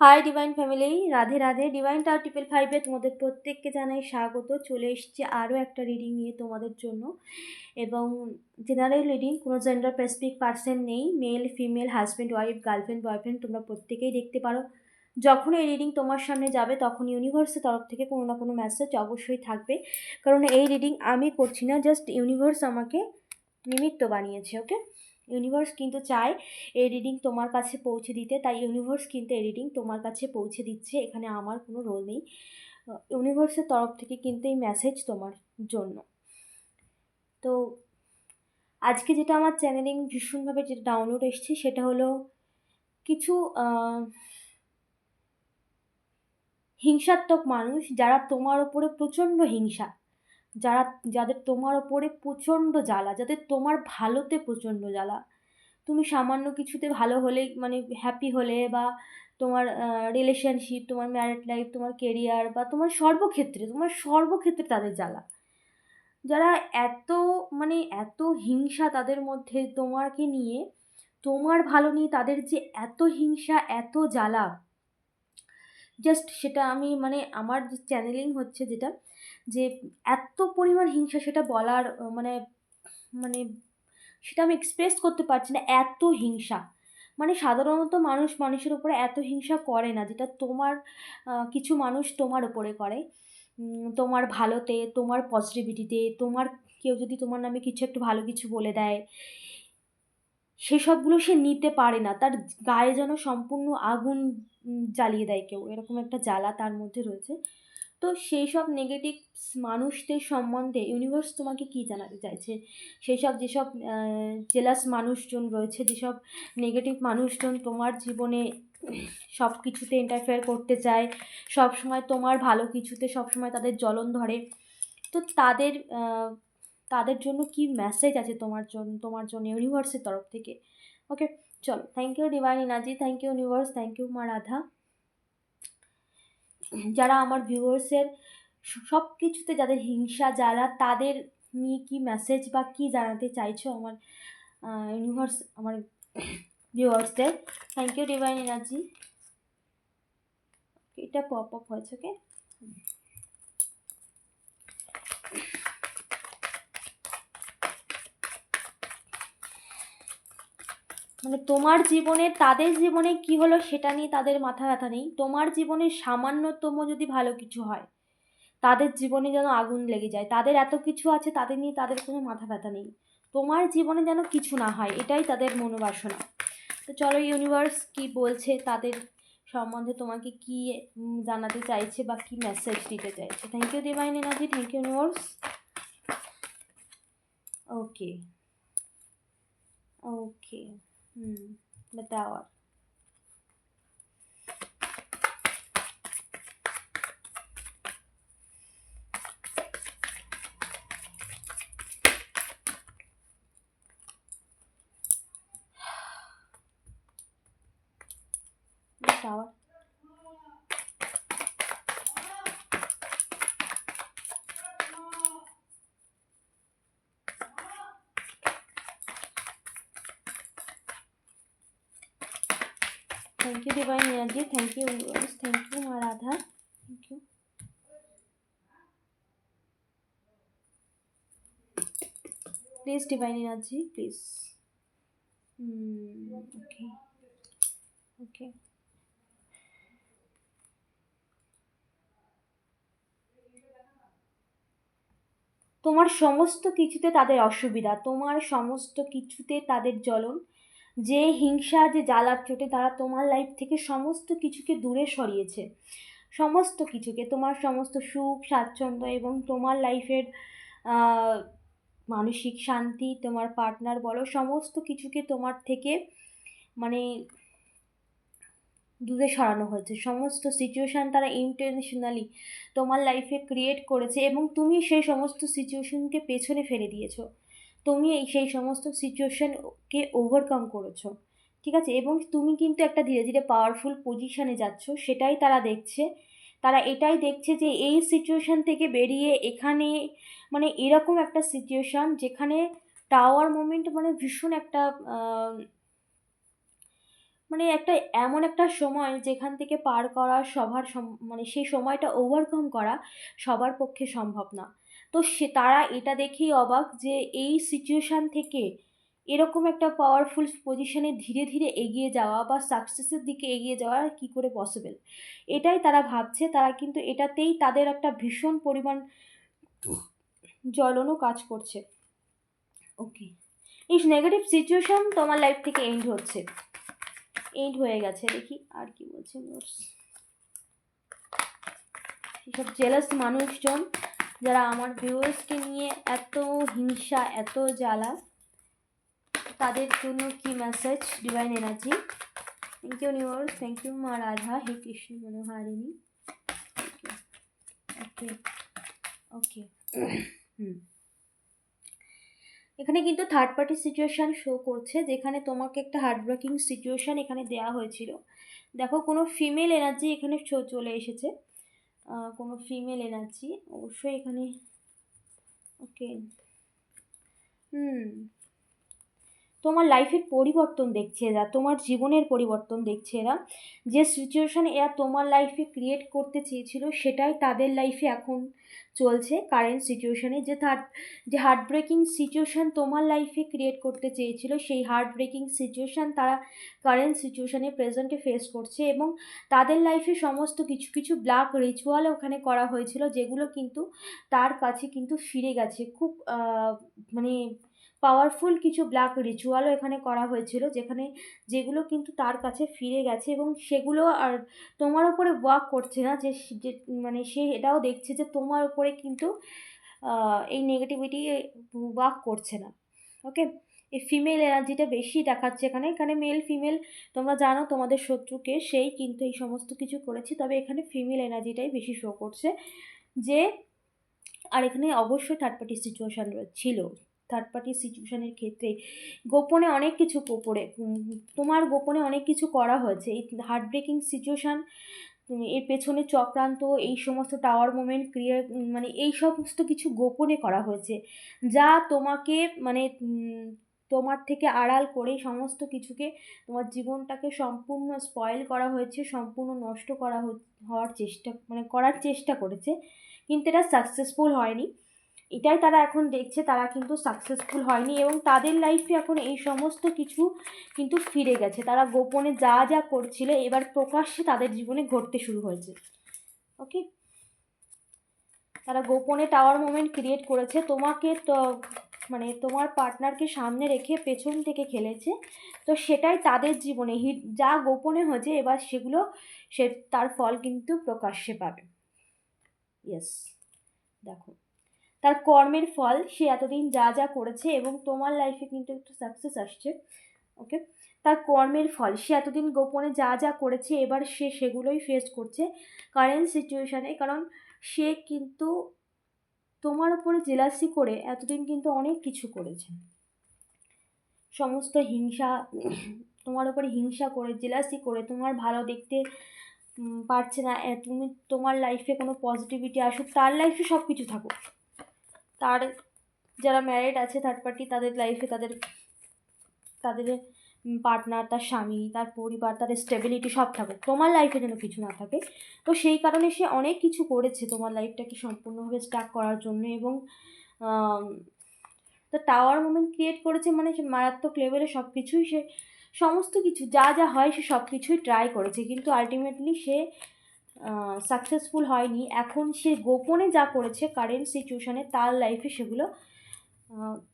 Hi divine family Radhe Radhe. Divine টার triple ফাইভে তোমাদের প্রত্যেককে জানাই স্বাগত। চলে এসছে আরও একটা রিডিং নিয়ে তোমাদের জন্য। এবং জেনারেল রিডিং কোনো জেন্ডার স্পেসিফিক পার্সন নেই। Male female husband wife girlfriend boyfriend তোমরা প্রত্যেকেই দেখতে পারো। যখন এই রিডিং তোমার সামনে যাবে, তখন ইউনিভার্সের তরফ থেকে কোনো না কোনো মেসেজ অবশ্যই থাকবে। কারণ এই রিডিং আমি করছি না জাস্ট ইউনিভার্স আমাকে নিমিত্ত বানিয়েছে ওকে ইউনিভার্স কিন্তু চায় এই রিডিং তোমার কাছে পৌঁছে দিতে। তাই ইউনিভার্স কিন্তু এই রিডিং তোমার কাছে পৌঁছে দিচ্ছে, এখানে আমার কোনো রোল নেই। ইউনিভার্সের তরফ থেকে কিন্তু এই মেসেজ তোমার জন্য। তো আজকে যেটা আমার চ্যানেলিং ভীষণভাবে যেটা ডাউনলোড এসছে সেটা হলো কিছু হিংসাত্মক মানুষ যারা তোমার ওপরে প্রচণ্ড হিংসা যারা, যাদের তোমার ওপরে প্রচণ্ড জ্বালা, যাদের তোমার ভালোতে প্রচণ্ড জ্বালা। তুমি সামান্য কিছুতে ভালো হলে মানে হ্যাপি হলে বা তোমার রিলেশনশিপ তোমার ম্যারিড লাইফ তোমার কেরিয়ার বা তোমার সর্বক্ষেত্রে তোমার সর্বক্ষেত্রে তাদের জ্বালা। যারা এত মানে এত হিংসা তাদের মধ্যে তোমাকে নিয়ে, তোমার ভালো নিয়ে তাদের যে এত হিংসা, এত জ্বালা জাস্ট সেটা আমি মানে আমার যে চ্যানেলিং হচ্ছে যেটা যে এত পরিমাণ হিংসা সেটা বলার মানে মানে সেটা আমি এক্সপ্রেস করতে পারছি না, এত হিংসা। মানে সাধারণত মানুষ মানুষের উপরে এত হিংসা করে না, যেটা তোমার কিছু মানুষ তোমার ওপরে করে। তোমার ভালোতে, তোমার পজিটিভিটিতে তোমার কেউ যদি তোমার নামে কিছু একটু ভালো কিছু বলে দেয়, সেসবগুলো সে নিতে পারে না। তার গায়ে যেন সম্পূর্ণ আগুন জ্বালিয়ে দেয় কেউ। এরকম একটা জ্বালা তার মধ্যে রয়েছে। তো সেই সব নেগেটিভ মানুষদের সম্বন্ধে ইউনিভার্স তোমাকে কী জানাতে চাইছে? সেই সব যেসব জেলাস মানুষজন রয়েছে, যেসব নেগেটিভ মানুষজন তোমার জীবনে সব কিছুতে ইন্টারফেয়ার করতে চায় সব সময় তোমার ভালো কিছুতে সব সময় তাদের জ্বলন ধরে, তো তাদের তাদের জন্য কি মেসেজ আছে তোমার জন্য তোমার জন্য ইউনিভার্সের তরফ থেকে? ওকে চলো thank you divine energy thank you universe thank you মা রাধা। যারা আমার ভিউয়ার্সের সব কিছুতে যাদের হিংসা যারা তাদের নিয়ে কী মেসেজ বা কী জানাতে চাইছো আমার ইউনিভার্স আমার ভিউয়ার্সদের থ্যাংক ইউ ডিভাইন এনার্জি এটা পপ আপ হয়েছে ওকে মানে তোমার জীবনে, তাদের জীবনে কি হলো সেটা নিয়ে তাদের মাথা ব্যথা নেই। তোমার জীবনে সামান্যতম যদি ভালো কিছু হয়, তাদের জীবনে যেন আগুন লেগে যায়। তাদের এত কিছু আছে, তাদের নিয়ে তাদের কোনো মাথা ব্যথা নেই। তোমার জীবনে যেন কিছু না হয়, এটাই তাদের মনোবাসনা। তো চলো ইউনিভার্স কি বলছে, তাদের সম্বন্ধে তোমাকে কি জানাতে চাইছে বা কি মেসেজ দিতে চাইছে। Thank you divine energy thank you universe okay okay 嗯，那当然 Divine Energy. Thank you, universe. Thank you, Maradha. Thank you. Please, Divine Energy, please. Hmm, okay. Okay. তোমার সমস্ত কিছুতে তাদের অসুবিধা তোমার সমস্ত কিছুতে তাদের জ্বলন যে হিংসা, যে জ্বালার চোটে তারা তোমার লাইফ থেকে সমস্ত কিছুকে দূরে সরিয়েছে। সমস্ত কিছুকে, তোমার সমস্ত সুখ, স্বাচ্ছন্দ্য এবং তোমার লাইফের মানসিক শান্তি, তোমার পার্টনার বলো, সমস্ত কিছুকে তোমার থেকে মানে দূরে সরানো হয়েছে। সমস্ত সিচুয়েশান তারা ইন্টেনশনালি তোমার লাইফে ক্রিয়েট করেছে এবং তুমি সেই সমস্ত সিচুয়েশনকে পেছনে ফেলে দিয়েছ। তুমি এই, সেই সমস্ত সিচুয়েশনকে ওভারকাম করেছ, ঠিক আছে? এবং তুমি কিন্তু একটা ধীরে ধীরে পাওয়ারফুল পজিশানে যাচ্ছ, সেটাই তারা দেখছে। তারা এটাই দেখছে যে এই সিচুয়েশান থেকে বেরিয়ে এখানে মানে এরকম একটা সিচুয়েশান যেখানে টাওয়ার মুমেন্ট মানে ভীষণ একটা মানে একটা এমন একটা সময় যেখান থেকে পার করা সবার মানে সেই সময়টা ওভারকাম করা সবার পক্ষে সম্ভব না। তো সে তারা এটা দেখেই অবাক যে এই সিচুয়েশান থেকে এরকম একটা পাওয়ারফুল পজিশনে ধীরে ধীরে এগিয়ে যাওয়া বা সাকসেসের দিকে এগিয়ে যাওয়া কী করে পসিবল এটাই তারা ভাবছে তারা কিন্তু এটাতেই তাদের একটা ভীষণ পরিমাণ জ্বলনও কাজ করছে। ওকে এই নেগেটিভ সিচুয়েশন তোমার লাইফ থেকে এন্ড হচ্ছে। এন্ড হয়ে গেছে দেখি আর কি বলছে নোটস সেসব জেলাস মানুষজন যারা আমার ভিউয়ার্সকে নিয়ে এত হিংসা, এত জ্বালা, তাদের জন্য কি message divine energy thank you universe thank you মা রাধা হে কৃষ্ণ মনোহারিণী ওকে ওকে এখানে কিন্তু থার্ড পার্টি সিচুয়েশান শো করছে, যেখানে তোমাকে একটা হার্ট ব্রেকিং সিচুয়েশান এখানে দেওয়া হয়েছিল। দেখো, কোনো ফিমেল এনার্জি এখানে চলে এসেছে। কোনো ফিমেল এনার্জি অবশ্যই এখানে ওকে হুম। তোমার লাইফের পরিবর্তন দেখছে এরা, তোমার জীবনের পরিবর্তন দেখছে এরা। যে সিচুয়েশান এরা তোমার লাইফে ক্রিয়েট করতে চেয়েছিল, সেটাই তাদের লাইফে এখন চলছে কারেন্ট সিচুয়েশানে যে তার যে হার্ট ব্রেকিং সিচুয়েশান তোমার লাইফে ক্রিয়েট করতে চেয়েছিল, সেই হার্ট ব্রেকিং সিচুয়েশান তারা কারেন্ট সিচুয়েশানে প্রেজেন্টে ফেস করছে এবং তাদের লাইফে সমস্ত কিছু কিছু ব্ল্যাক রিচুয়াল ওখানে করা হয়েছিল, যেগুলো কিন্তু তার কাছে কিন্তু ফিরে গেছে। খুব মানে পাওয়ারফুল কিছু ব্ল্যাক রিচুয়ালও এখানে করা হয়েছিল, যেখানে যেগুলো কিন্তু তার কাছে ফিরে গেছে এবং সেগুলো আর তোমার ওপরে ওয়ার্ক করছে না, যে যে মানে সে এটাও দেখছে যে তোমার ওপরে কিন্তু এই নেগেটিভিটি ওয়াক করছে না। ওকে এই ফিমেল এনার্জিটা বেশি দেখাচ্ছে এখানে। এখানে মেল ফিমেল তোমরা জানো তোমাদের শত্রুকে সেই কিন্তু এই সমস্ত কিছু করেছে, তবে এখানে ফিমেল এনার্জিটাই বেশি শো করছে, যে, আর এখানে অবশ্যই থার্ড পার্টি সিচুয়েশান ছিল থার্ড পার্টি সিচুয়েশানের ক্ষেত্রে গোপনে অনেক কিছু করে তোমার গোপনে অনেক কিছু করা হয়েছে। এই হার্ট ব্রেকিং সিচুয়েশান এর পেছনে চক্রান্ত, এই সমস্ত টাওয়ার মুভমেন্ট ক্রিয়া মানে এই সমস্ত কিছু গোপনে করা হয়েছে। যা তোমাকে মানে তোমার থেকে আড়াল করে সমস্ত কিছুকে, তোমার জীবনটাকে সম্পূর্ণ স্পয়েল করা হয়েছে, সম্পূর্ণ নষ্ট করা হওয়ার চেষ্টা মানে করার চেষ্টা করেছে। কিন্তু এটা সাকসেসফুল হয়নি। এটাই তারা এখন দেখছে, তারা কিন্তু সাকসেসফুল হয়নি এবং তাদের লাইফে এখন এই সমস্ত কিছু কিন্তু ফিরে গেছে। তারা গোপনে যা যা করছিল, এবার প্রকাশ্যে তাদের জীবনে ঘটতে শুরু হয়েছে। ওকে তারা গোপনে টাওয়ার মোমেন্ট ক্রিয়েট করেছে। তোমাকে তো মানে তোমার পার্টনারকে সামনে রেখে পেছন থেকে খেলেছে। তো সেটাই তাদের জীবনে। হিট যা গোপনে হয়েছে, এবার সেগুলো সে, তার ফল কিন্তু প্রকাশ্যে পাবে। ইয়েস দেখো। তার কর্মের ফল সে এতদিন যা যা করেছে এবং তোমার লাইফে কিন্তু একটু সাকসেস আসছে ওকে তার কর্মের ফল, সে এতদিন গোপনে যা যা করেছে, এবার সে সেগুলোই ফেস করছে কারেন্ট সিচুয়েশানে কারণ সে কিন্তু তোমার উপরে জেলাসি করে এতদিন কিন্তু অনেক কিছু করেছে। সমস্ত হিংসা, তোমার উপরে হিংসা করে জেলাসি করে, তোমার ভালো দেখতে পারছে না তুমি তোমার লাইফে কোনো পজিটিভিটি আসুক, তার লাইফে সব কিছু থাকুক। তার যারা ম্যারিড আছে থার্ড পার্টি তাদের লাইফে তাদের তাদের পার্টনার তার স্বামী, তার পরিবার, তাদের স্টেবিলিটি সব থাকুক তোমার লাইফে যেন কিছু না থাকে। তো সেই কারণে সে অনেক কিছু করেছে তোমার লাইফটাকে সম্পূর্ণভাবে স্টাক করার জন্য এবং তা টাওয়ার মুমেন্ট ক্রিয়েট করেছে মানে সে মারাত্মক লেভেলে সব কিছুই সে, সমস্ত কিছু যা যা হয় সে সব কিছুই ট্রাই করেছে। কিন্তু আলটিমেটলি সে সাকসেসফুল হয়নি। এখন সে গোপনে যা করেছে কারেন্ট সিচুয়েশানে তার লাইফে সেগুলো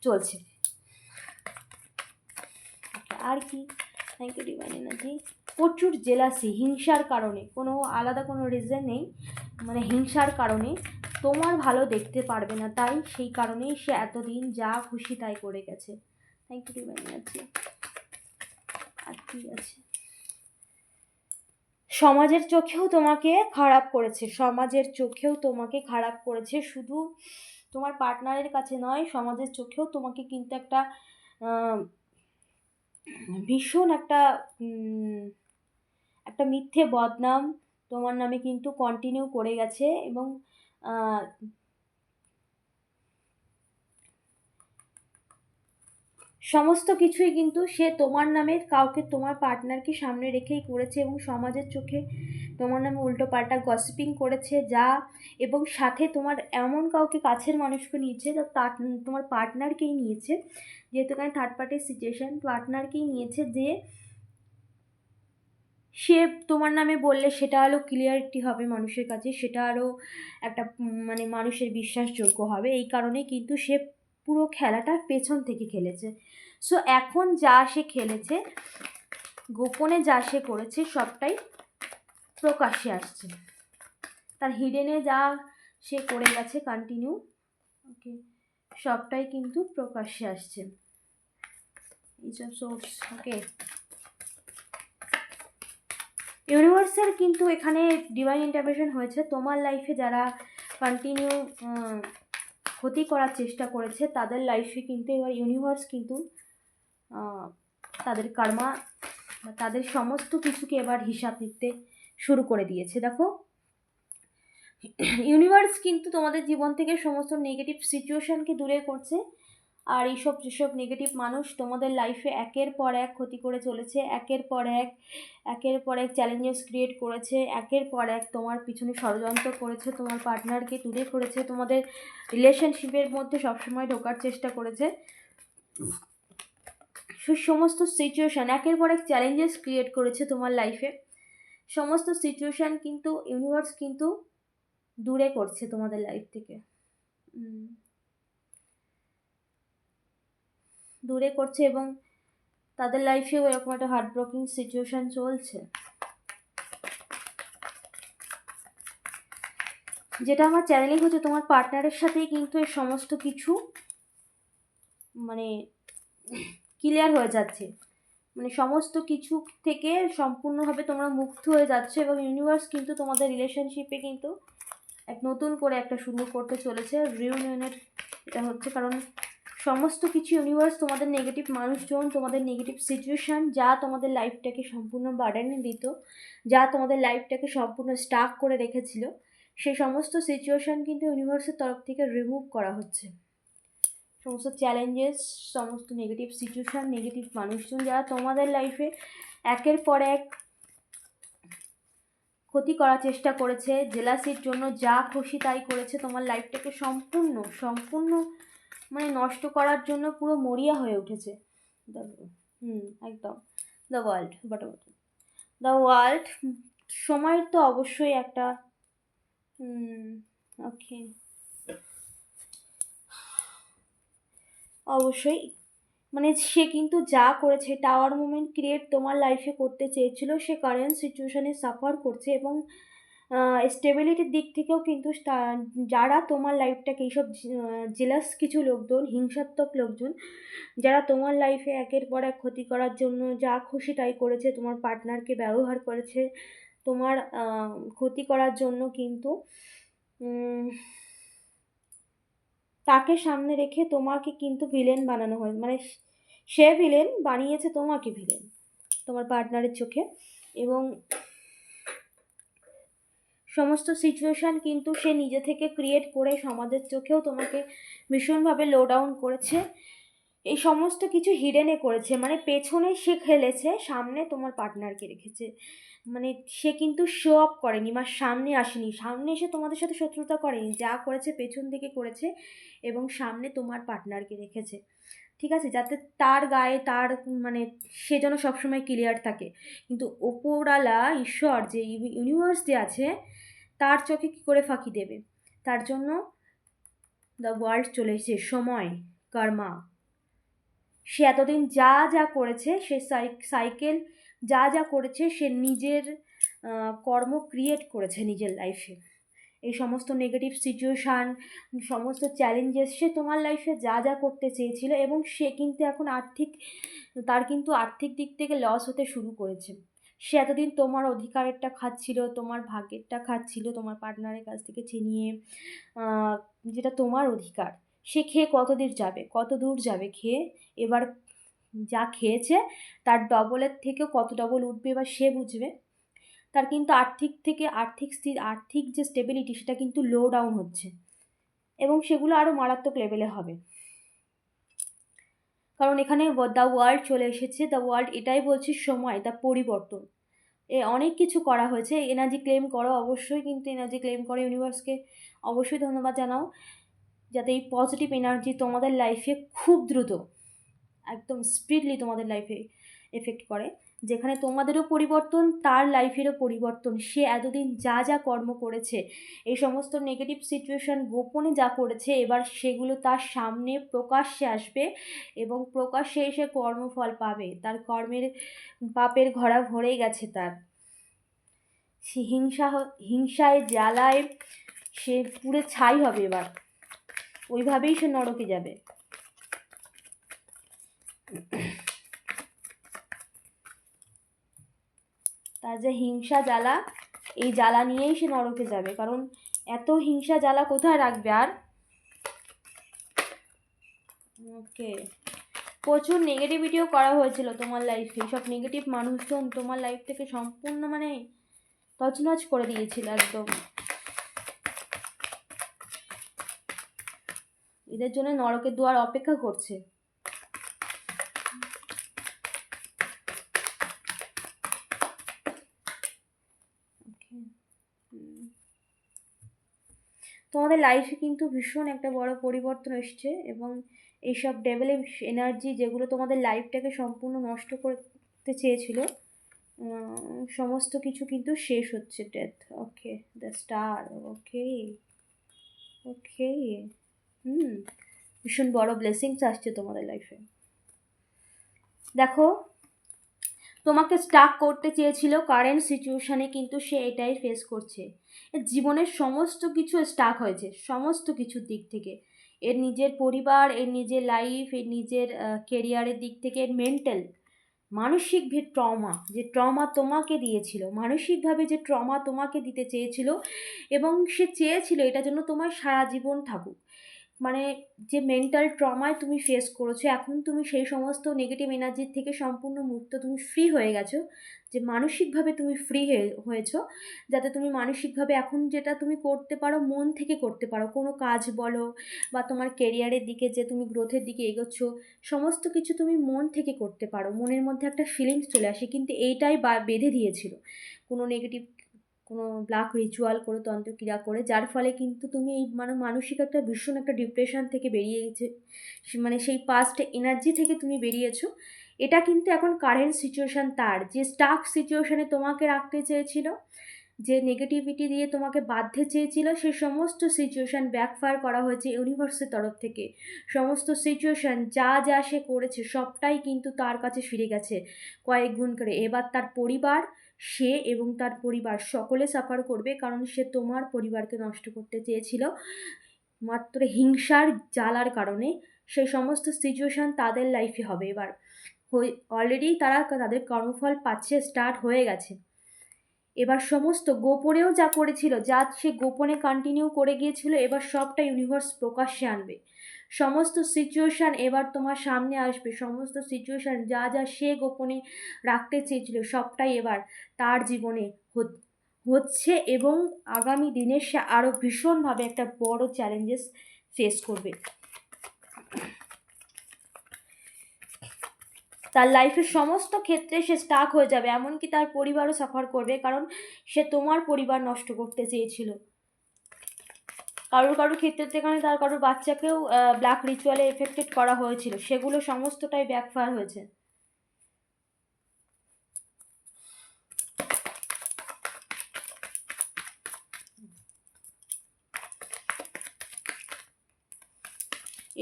চলছে। আর কি? থ্যাংক ইউ ডিভাইন এনার্জি প্রচুর জেলাসি হিংসার কারণে। কোনো আলাদা কোনো রিজন নেই। মানে হিংসার কারণে। তোমার ভালো দেখতে পারবে না তাই, সেই কারণেই সে এতদিন যা খুশি তাই করে গেছে। থ্যাংক ইউ ডিভাইন এনার্জি আর কি আছে? সমাজের চোখেও তোমাকে খারাপ করেছে, সমাজের চোখেও তোমাকে খারাপ করেছে। শুধু তোমার পার্টনারের কাছে নয়, সমাজের চোখেও তোমাকে কিন্তু একটা ভীষণ একটা একটা মিথ্যে বদনাম তোমার নামে কিন্তু কন্টিনিউ করে গেছে এবং সমস্ত কিছুই কিন্তু সে তোমার নামে কাউকে, তোমার পার্টনারকে সামনে রেখেই করেছে এবং সমাজের চোখে তোমার নামে উল্টো পাল্টা গসিপিং করেছে যা এবং সাথে তোমার এমন কাউকে কাছের মানুষকে নিয়েছে তার, তোমার পার্টনারকেই নিয়েছে। যেহেতু এখানে থার্ড পার্টির সিচুয়েশান পার্টনারকেই নিয়েছে যে সে তোমার নামে বললে সেটা আরও ক্লিয়ারিটি হবে মানুষের কাছে, সেটা আরও একটা মানে মানুষের বিশ্বাসযোগ্য হবে। এই কারণে কিন্তু সে পুরো খেলাটা পেছন থেকে খেলেছে। সো এখন যা সে খেলেছে, গোপনে যা সে করেছে, সবটাই প্রকাশ্যে আসছে। তার হিডেনে যা সে করে গেছে কন্টিনিউ ওকে সবটাই কিন্তু প্রকাশ্যে আসছে। এইসব সোর্স ওকে ইউনিভার্সের কিন্তু এখানে ডিভাইন ইন্টারভেশন হয়েছে। তোমার লাইফে যারা কন্টিনিউ ক্ষতি করার চেষ্টা করেছে, তাদের লাইফে কিন্তু এবার ইউনিভার্স কিন্তু তাদের কার্মা তাদের সমস্ত কিছুকে এবার হিসাব নিতে শুরু করে দিয়েছে। দেখো ইউনিভার্স কিন্তু তোমাদের জীবন থেকে সমস্ত নেগেটিভ সিচুয়েশানকে দূরে করছে। আর এইসব যেসব নেগেটিভ মানুষ তোমাদের লাইফে একের পর এক ক্ষতি করে চলেছে, একের পর এক, একের পর এক চ্যালেঞ্জেস ক্রিয়েট করেছে, একের পর এক তোমার পিছনে ষড়যন্ত্র করেছে, তোমার পার্টনারকে দূরে করেছে তোমাদের রিলেশনশিপের মধ্যে সবসময় ঢোকার চেষ্টা করেছে। সমস্ত সিচুয়েশান একের পর এক চ্যালেঞ্জেস ক্রিয়েট করেছে তোমার লাইফে সমস্ত সিচুয়েশান কিন্তু ইউনিভার্স কিন্তু দূরে করছে তোমাদের লাইফ থেকে। দূরে করছে এবং তাদের লাইফেও এরকম একটা হার্ট ব্রোকিং সিচুয়েশান চলছে। যেটা আমার চ্যানেলিং হচ্ছে, তোমার পার্টনারের সাথেই কিন্তু এই সমস্ত কিছু মানে ক্লিয়ার হয়ে যাচ্ছে। মানে সমস্ত কিছু থেকে সম্পূর্ণভাবে তোমরা মুক্ত হয়ে যাচ্ছে এবং ইউনিভার্স কিন্তু তোমাদের রিলেশনশিপে কিন্তু এক নতুন করে একটা শুরু করতে চলেছে। রিউনিয়নের এটা হচ্ছে কারণ সমস্ত কিছু ইউনিভার্স তোমাদের নেগেটিভ মানুষজন, তোমাদের নেগেটিভ সিচুয়েশান যা তোমাদের লাইফটাকে সম্পূর্ণ বাড়ানি দিত, যা তোমাদের লাইফটাকে সম্পূর্ণ স্টাক করে রেখেছিল সেই সমস্ত সিচুয়েশান কিন্তু ইউনিভার্সের তরফ থেকে রিমুভ করা হচ্ছে। সমস্ত চ্যালেঞ্জেস সমস্ত নেগেটিভ সিচুয়েশান নেগেটিভ মানুষজন যারা তোমাদের লাইফে একের পর এক ক্ষতি করার চেষ্টা করেছে জেলাসির জন্য যা খুশি তাই করেছে, তোমার লাইফটাকে সম্পূর্ণ সম্পূর্ণ মানে নষ্ট করার জন্য পুরো মরিয়া হয়ে উঠেছে। হুম, একদম। The world bottom the world সময়ের তো অবশ্যই একটা ওকে অবশ্যই। মানে সে কিন্তু যা করেছে টাওয়ার মুভমেন্ট ক্রিয়েট তোমার লাইফে করতে চেয়েছিল, সে কারেন্ট সিচুয়েশানে সাফার করছে এবং স্টেবিলিটির দিক থেকেও কিন্তু যারা তোমার লাইফটাকে এইসব জেলাস কিছু লোকজন, হিংসাত্মক লোকজন, যারা তোমার লাইফে একের পর এক ক্ষতি করার জন্য যা খুশি তাই করেছে, তোমার পার্টনারকে ব্যবহার করেছে, তোমার ক্ষতি করার জন্য কিন্তু তাকে সামনে রেখে তোমাকে কিন্তু ভিলেন বানানো হয়। মানে সে ভিলেন বানিয়েছে তোমাকে ভিলেন তোমার পার্টনারের চোখে। এবং সমস্ত সিচুয়েশান কিন্তু সে নিজে থেকে ক্রিয়েট করে সমাজের চোখেও তোমাকে ভীষণভাবে লো ডাউন করেছে। এই সমস্ত কিছু হিডেনে করেছে। মানে পেছনে সে খেলেছে, সামনে তোমার পার্টনারকে রেখেছে। মানে সে কিন্তু শো অফ করেনি বা সামনে আসেনি। সামনে এসে তোমাদের সাথে শত্রুতা করেনি। যা করেছে পেছন দিকে করেছে এবং সামনে তোমার পার্টনারকে রেখেছে। ঠিক আছে? যাতে তার গায়ে, তার মানে সে যেন সবসময় ক্লিয়ার থাকে। কিন্তু ওপরালা ঈশ্বর যে ইউনিভার্স যে আছে তার চোখে কী করে ফাঁকি দেবে? তার জন্য দ্য ওয়ার্ল্ড চলে এসেছে, সময়, কর্মা। সে এতদিন যা যা করেছে, সে সাইকেল যা যা করেছে, সে নিজের কর্ম ক্রিয়েট করেছে নিজের লাইফে এই সমস্ত নেগেটিভ সিচুয়েশান সমস্ত চ্যালেঞ্জেস সে তোমার লাইফে যা যা করতে চেয়েছিল এবং সে কিন্তু এখন আর্থিক, তার কিন্তু আর্থিক দিক থেকে লস হতে শুরু করেছে। সে এতদিন তোমার অধিকারেরটা খাচ্ছিল, তোমার ভাগ্যেরটা খাচ্ছিল, তোমার পার্টনারের কাছ থেকে ছিনিয়ে যেটা তোমার অধিকার, সে খেয়ে কত দূর যাবে কত দূর যাবে খেয়ে? এবার যা খেয়েছে, তার ডবলের থেকেও কত ডবল উঠবে এবার সে বুঝবে? তার কিন্তু আর্থিক থেকে আর্থিক স্থির আর্থিক যে স্টেবিলিটি সেটা কিন্তু লো ডাউন হচ্ছে। এবং সেগুলো আরও মারাত্মক লেভেলে হবে। কারণ এখানে দ্য ওয়ার্ল্ড চলে এসেছে দ্য ওয়ার্ল্ড এটাই বলছে সময় দ্য পরিবর্তন। এ অনেক কিছু করা হয়েছে। এনার্জি ক্লেম করো অবশ্যই, কিন্তু এনার্জি ক্লেম করো ইউনিভার্সকে। অবশ্যই ধন্যবাদ জানাও, যাতে এই পজিটিভ এনার্জি তোমাদের লাইফে খুব দ্রুত, একদম স্পিডলি তোমাদের লাইফে এফেক্ট করে। যেখানে তোমাদেরও পরিবর্তন, তার লাইফেরও পরিবর্তন। সে এতদিন যা যা কর্ম করেছে, এই সমস্ত নেগেটিভ সিচুয়েশান গোপনে যা করেছে, এবার সেগুলো তার সামনে প্রকাশ্যে আসবে এবং প্রকাশ্যে এসে কর্মফল পাবে। তার কর্মের পাপের ঘোড়া ভরে গেছে তার। সে হিংসা হিংসায় জ্বালায়, সে পুরে ছাই হবে এবার। ওইভাবেই সে নরকে যাবে। তার যে হিংসা জ্বালা, এই জ্বালা নিয়েই সে নরকে যাবে। কারণ এত হিংসা জ্বালা কোথায় রাখবে আর? ওকে। প্রচুর নেগেটিভিটিও করা হয়েছিল তোমার লাইফে সব নেগেটিভ মানুষজন তোমার লাইফ থেকে সম্পূর্ণ মানে তছনছ করে দিয়েছিল একদম। এদের জন্য নরকের দুয়ার অপেক্ষা করছে। তোমাদের লাইফে কিন্তু ভীষণ একটা বড় পরিবর্তন এসছে এবং এইসব ডেভেলপ এনার্জি যেগুলো তোমাদের লাইফটাকে সম্পূর্ণ নষ্ট করতে চেয়েছিল সমস্ত কিছু কিন্তু শেষ হচ্ছে death okay the star okay okay হুম, ভীষণ বড় ব্লেসিংস আসছে তোমাদের লাইফে দেখো তোমাকে স্টাক করতে চেয়েছিল কারেন্ট সিচুয়েশানে কিন্তু সে এটাই ফেস করছে। জীবনের সমস্ত কিছু স্টাক হয়েছে, সমস্ত কিছুর দিক থেকে। এর নিজের পরিবার, এর নিজের লাইফ এর নিজের কেরিয়ারের দিক থেকে এর মেন্টাল মানসিক ভেদ ট্রমা যে ট্রমা তোমাকে দিয়েছিল, মানসিকভাবে যে ট্রমা তোমাকে দিতে চেয়েছিল এবং সে চেয়েছিল এটা জন্য তোমার সারা জীবন থাকুক। মানে যে মেন্টাল ট্রমায় তুমি ফেস করেছ, এখন তুমি সেই সমস্ত নেগেটিভ এনার্জির থেকে সম্পূর্ণ মুক্ত, তুমি ফ্রি হয়ে গেছো, যে মানসিকভাবে তুমি ফ্রি হয়েছো, যাতে তুমি মানসিকভাবে এখন যেটা তুমি করতে পারো, মন থেকে করতে পারো। কোনো কাজ বলো বা তোমার কেরিয়ারের দিকে যে তুমি গ্রোথের দিকে এগোচ্ছ, সমস্ত কিছু তুমি মন থেকে করতে পারো। মনের মধ্যে একটা ফিলিংস চলে আসে, কিন্তু এইটাই বা, বেঁধে দিয়েছিল। কোনো নেগেটিভ কোনো ব্লাক রিচুয়াল করে, তন্ত্রক্রিয়া করে, যার ফলে কিন্তু তুমি এই মানে মানসিক একটা ভীষণ একটা ডিপ্রেশন থেকে বেরিয়ে গেছে। মানে সেই পাস্ট এনার্জি থেকে তুমি বেরিয়েছো। এটা কিন্তু এখন কারেন্ট সিচুয়েশান তার। যে স্টাক সিচুয়েশানে তোমাকে রাখতে চেয়েছিল, যে নেগেটিভিটি দিয়ে তোমাকে বাধ্যে চেয়েছিল, সে সমস্ত সিচুয়েশান ব্যাকফায়ার করা হয়েছে ইউনিভার্সের তরফ থেকে। সমস্ত সিচুয়েশান যা যা সে করেছে, সবটাই কিন্তু তার কাছে ফিরে গেছে। কয়েক গুণ করে। এবার তার পরিবার সে এবং তার পরিবার সকলে সাফার করবে কারণ সে তোমার পরিবারকে নষ্ট করতে চেয়েছিল। মাত্র হিংসার জ্বালার কারণে সেই সমস্ত সিচুয়েশান তাদের লাইফে হবে এবার। অলরেডি তারা তাদের কর্মফল পাচ্ছে স্টার্ট হয়ে গেছে। এবার সমস্ত গোপনেও যা করেছিল, যা সে গোপনে কন্টিনিউ করে গিয়েছিল, এবার সবটা ইউনিভার্স প্রকাশ্যে আনবে। সমস্ত সিচুয়েশান এবার তোমার সামনে আসবে। সমস্ত সিচুয়েশান যা যা সে গোপনে রাখতে চেয়েছিল, সবটাই এবার তার জীবনে হচ্ছে এবং আগামী দিনে সে আরও ভীষণভাবে একটা বড় চ্যালেঞ্জেস ফেস করবে। তার লাইফের সমস্ত ক্ষেত্রে সে স্টাক হয়ে যাবে, এমনকি তার পরিবারও সাফার করবে, কারণ সে তোমার পরিবার নষ্ট করতে চেয়েছিল। কারোর কারোর ক্ষেত্রে যেখানে তার কারোর বাচ্চাকেও ব্ল্যাক রিচুয়ালে এফেক্টেড করা হয়েছিল, সেগুলো সমস্তটাই ব্যাকফায়ার হয়েছে।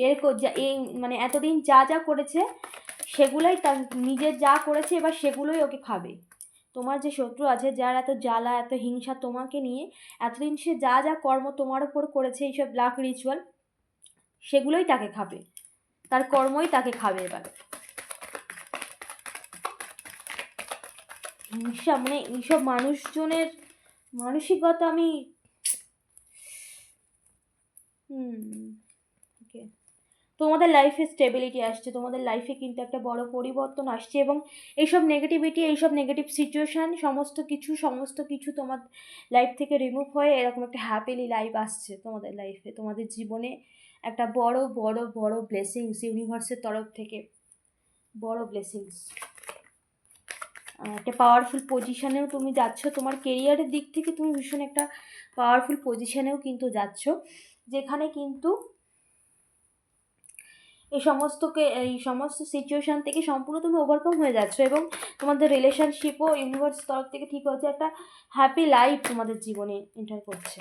এর এই মানে এতদিন যা যা করেছে, সেগুলোই তার নিজের যা করেছে, এবার সেগুলোই ওকে খাবে। তোমার যে শত্রু আছে, যার এত জ্বালা, এত হিংসা তোমাকে নিয়ে, এতদিন সে যা যা কর্ম তোমার ওপর করেছে, এইসব ব্ল্যাক রিচুয়াল সেগুলোই তাকে খাবে। তার কর্মই তাকে খাবে এবার। হিংসা মানে এইসব মানুষজনের মানসিকতা আমি, হুম। তোমাদের লাইফে স্টেবিলিটি আসছে, তোমাদের লাইফে কিন্তু একটা বড় পরিবর্তন আসছে এবং এইসব নেগেটিভিটি এইসব নেগেটিভ সিচুয়েশান সমস্ত কিছু সমস্ত কিছু তোমার লাইফ থেকে রিমুভ হয়ে এরকম একটা হ্যাপিলি লাইফ আসছে তোমাদের লাইফে তোমাদের জীবনে একটা বড় বড় বড় ব্লেসিংস ইউনিভার্সের তরফ থেকে, বড় ব্লেসিংস একটা পাওয়ারফুল পজিশানেও তুমি যাচ্ছ, তোমার কেরিয়ারের দিক থেকে তুমি ভীষণ একটা পাওয়ারফুল পজিশানেও কিন্তু যাচ্ছ, যেখানে কিন্তু এই সমস্তকে, এই সমস্ত সিচুয়েশান থেকে সম্পূর্ণ তুমি ওভারকাম হয়ে যাচ্ছ এবং তোমাদের রিলেশনশিপও ইউনিভার্স তরফ থেকে ঠিক হচ্ছে একটা হ্যাপি লাইফ তোমাদের জীবনে এন্টার করছে।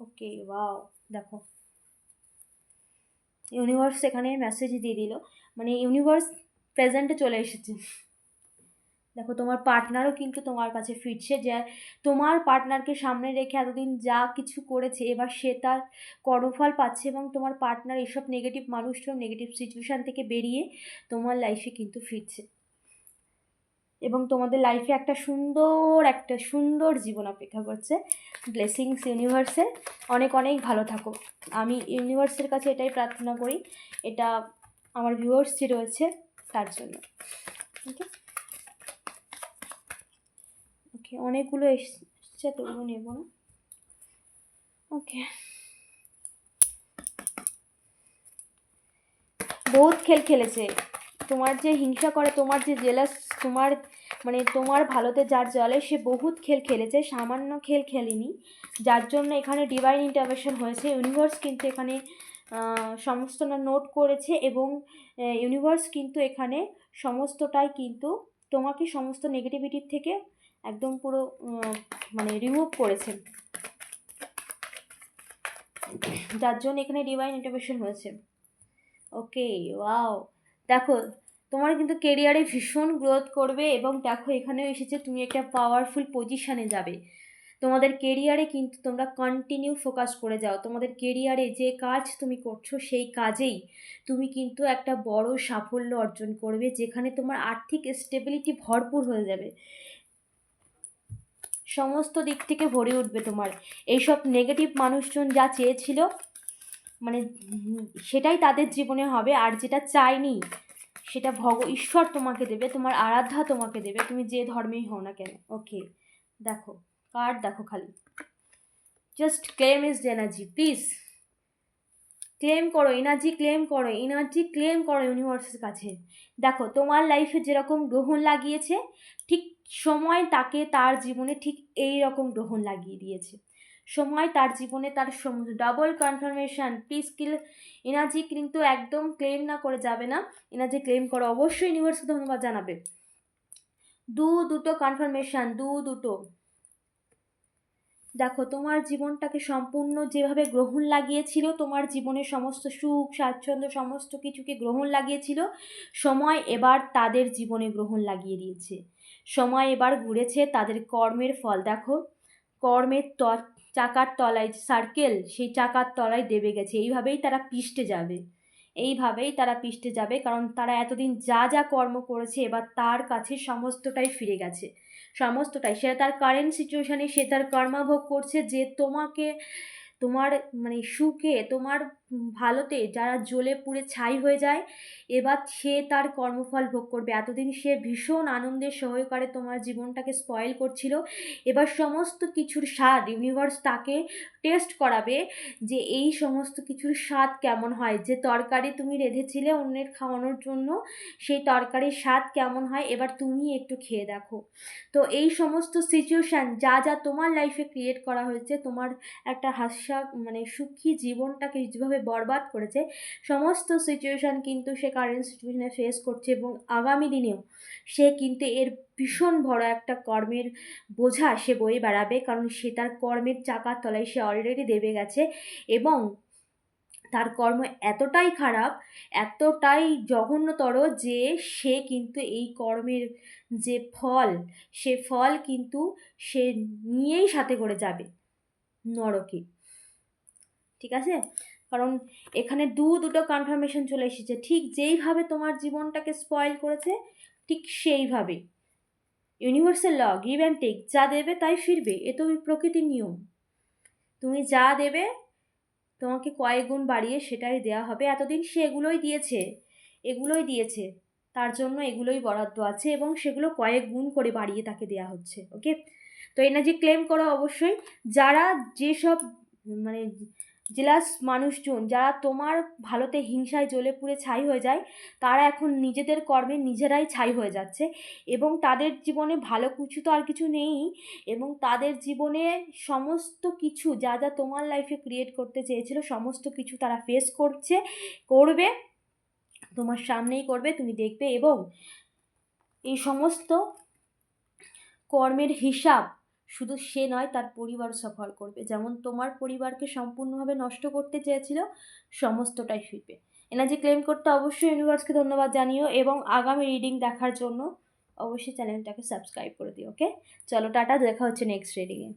ওকে ওয়াও দেখো। ইউনিভার্স এখানে মেসেজ দিয়ে দিল মানে ইউনিভার্স প্রেজেন্টে চলে এসেছে। দেখো, তোমার পার্টনারও কিন্তু তোমার কাছে ফিরছে যে, তোমার পার্টনারকে সামনে রেখে এতদিন যা কিছু করেছে, এবার সে তার কর্মফল পাচ্ছে এবং তোমার পার্টনার এসব নেগেটিভ মানুষজন নেগেটিভ সিচুয়েশান থেকে বেরিয়ে তোমার লাইফে কিন্তু ফিরছে। এবং তোমাদের লাইফে একটা সুন্দর একটা সুন্দর জীবন অপেক্ষা করছে। ব্লেসিংস ইউনিভার্সে অনেক অনেক ভালো থাকো। আমি ইউনিভার্সের কাছে এটাই প্রার্থনা করি। এটা আমার ভিউয়ার্স যে রয়েছে তার জন্য। ওকে ওকে অনেকগুলো এসছে, তবুও নেব না। ওকে বহুত খেল খেলেছে। তোমার যে হিংসা করে, তোমার যে জেলাস তোমার মানে তোমার ভালোতে যার জলে, সে বহুত খেল খেলেছে, সামান্য খেল খেলেনি। যার জন্য এখানে ডিভাইন ইন্টারভেশন হয়েছে। ইউনিভার্স কিন্তু এখানে সমস্তটা নোট করেছে এবং ইউনিভার্স কিন্তু এখানে সমস্তটাই কিন্তু তোমাকে সমস্ত নেগেটিভিটির থেকে একদম পুরো মানে রিমুভ করেছে যার জন্য এখানে ডিভাইন ইন্টারভেশন হয়েছে। ওকে ওয়াও দেখো, তোমার কিন্তু কেরিয়ারে ভীষণ গ্রোথ করবে এবং দেখো, এখানেও এসেছে, তুমি একটা পাওয়ারফুল পজিশানে যাবে। তোমাদের কেরিয়ারে কিন্তু তোমরা কন্টিনিউ ফোকাস করে যাও। তোমাদের কেরিয়ারে যে কাজ তুমি করছ, সেই কাজেই তুমি কিন্তু একটা বড় সাফল্য অর্জন করবে, যেখানে তোমার আর্থিক স্টেবিলিটি ভরপুর হয়ে যাবে। সমস্ত দিক থেকে ভরে উঠবে তোমার। এইসব নেগেটিভ মানুষজন যা চেয়েছিল মানে সেটাই তাদের জীবনে হবে। আর যেটা চাইনি সেটা ভগ, ঈশ্বর তোমাকে দেবে, তোমার আরাধ্যা তোমাকে দেবে। তুমি যে ধর্মেই হও না কেন। ওকে দেখো, কার্ড দেখো খালি। Just claim is energy please claim করো এনার্জি ক্লেম করো এনার্জি ক্লেম করো ইউনিভার্সের কাছে। দেখো, তোমার লাইফে যেরকম গ্রহণ লাগিয়েছে, ঠিক সময় তাকে তার জীবনে ঠিক এই রকম গ্রহণ লাগিয়ে দিয়েছে। সময় তার জীবনে তার double confirmation please kill energy কিন্তু একদম ক্লেম না করে যাবে না। এনার্জি ক্লেম করো অবশ্যই ইউনিভার্সকে ধন্যবাদ জানাবে। দু দুটো কনফার্মেশন দু দুটো। দেখো, তোমার জীবনটাকে সম্পূর্ণ যেভাবে গ্রহণ লাগিয়েছিল, তোমার জীবনের সমস্ত সুখ, স্বাচ্ছন্দ্য, সমস্ত কিছুকে গ্রহণ লাগিয়েছিল, সময় এবার তাদের জীবনে গ্রহণ লাগিয়ে দিয়েছে। সময় এবার ঘুরেছে তাদের কর্মের ফল, দেখো। কর্মের ত চাকার তলায় সার্কেল সেই চাকার তলায় দেবে গেছে। এইভাবেই তারা পিষ্টে যাবে। এইভাবেই তারা পিষ্টে যাবে, কারণ তারা এতদিন যা যা কর্ম করেছে, এবার তার কাছে সমস্তটাই ফিরে গেছে। সমস্তটাই। সে তার কারেন্ট সিচুয়েশানে সে তার কর্মাভোগ করছে যে তোমাকে, তোমার মানে সুখে, তোমার ভালোতে যারা জ্বলে পুড়ে ছাই হয়ে যায়, এবার সে তার কর্মফল ভোগ করবে। এতদিন সে ভীষণ আনন্দের সহকারে তোমার জীবনটাকে স্পয়েল করছিল। এবার সমস্ত কিছুর স্বাদ ইউনিভার্স তাকে টেস্ট করাবে যে এই সমস্ত কিছুর স্বাদ কেমন হয়। যে তরকারি তুমি রেঁধেছিলে অন্যের খাওয়ানোর জন্য, সেই তরকারির স্বাদ কেমন হয়, এবার তুমি একটু খেয়ে দেখো। তো এই সমস্ত সিচুয়েশান যা যা তোমার লাইফে ক্রিয়েট করা হয়েছে, তোমার একটা হাস্যা মানে সুখী জীবনটাকে যেভাবে বরবাদ করেছে। সমস্ত সিচুয়েশান কিন্তু সে কারেন্ট সিচুয়েশানে ফেস করছে এবং আগামী দিনেও সে কিন্তু এর ভীষণ বড় একটা কর্মের বোঝা সে বয়ে বেড়াবে। কারণ সে তার কর্মের চাকার তলায় সে অলরেডি দেবে গেছে এবং তার কর্ম এতটাই খারাপ, এতটাই জঘন্যতর যে সে কিন্তু এই কর্মের যে ফল, সে ফল কিন্তু সে নিয়েই সাথে করে যাবে নরকে। ঠিক আছে? কারণ এখানে দু দুটো কনফার্মেশন চলে এসেছে। ঠিক যেইভাবে তোমার জীবনটাকে স্পয়েল করেছে, ঠিক সেইভাবে। Universal law give and take যা দেবে তাই ফিরবে, এ তো প্রকৃতির নিয়ম। তুমি যা দেবে, তোমাকে কয়েক গুণ বাড়িয়ে সেটাই দেওয়া হবে। এতদিন সে এগুলোই দিয়েছে এগুলোই দিয়েছে, তার জন্য এগুলোই বরাদ্দ আছে এবং সেগুলো কয়েক গুণ করে বাড়িয়ে তাকে দেওয়া হচ্ছে ওকে তো এনার্জি ক্লেম করো অবশ্যই, যারা যেসব মানে জেলাস মানুষজন যারা তোমার ভালোতে হিংসায় জ্বলে পুড়ে ছাই হয়ে যায়, তারা এখন নিজেদের কর্মে নিজেরাই ছাই হয়ে যাচ্ছে এবং তাদের জীবনে ভালো কিছু তো আর কিছু নেই এবং তাদের জীবনে সমস্ত কিছু যা যা তোমার লাইফে ক্রিয়েট করতে চেয়েছিল, সমস্ত কিছু তারা ফেস করছে, করবে, তোমার সামনেই করবে, তুমি দেখবে এবং এই সমস্ত কর্মের হিসাব শুধু সে নয়, তার পরিবার সফল করবে। যেমন তোমার পরিবারকে সম্পূর্ণভাবে নষ্ট করতে চেয়েছিল, সমস্তটাই ফিরবে। এনার্জি ক্লেম করতে অবশ্যই ইউনিভার্সকে ধন্যবাদ জানিও এবং আগামী রিডিং দেখার জন্য অবশ্যই চ্যানেলটাকে সাবস্ক্রাইব করে দিও ওকে চলো, টাটা, দেখা হচ্ছে নেক্সট রিডিংয়ে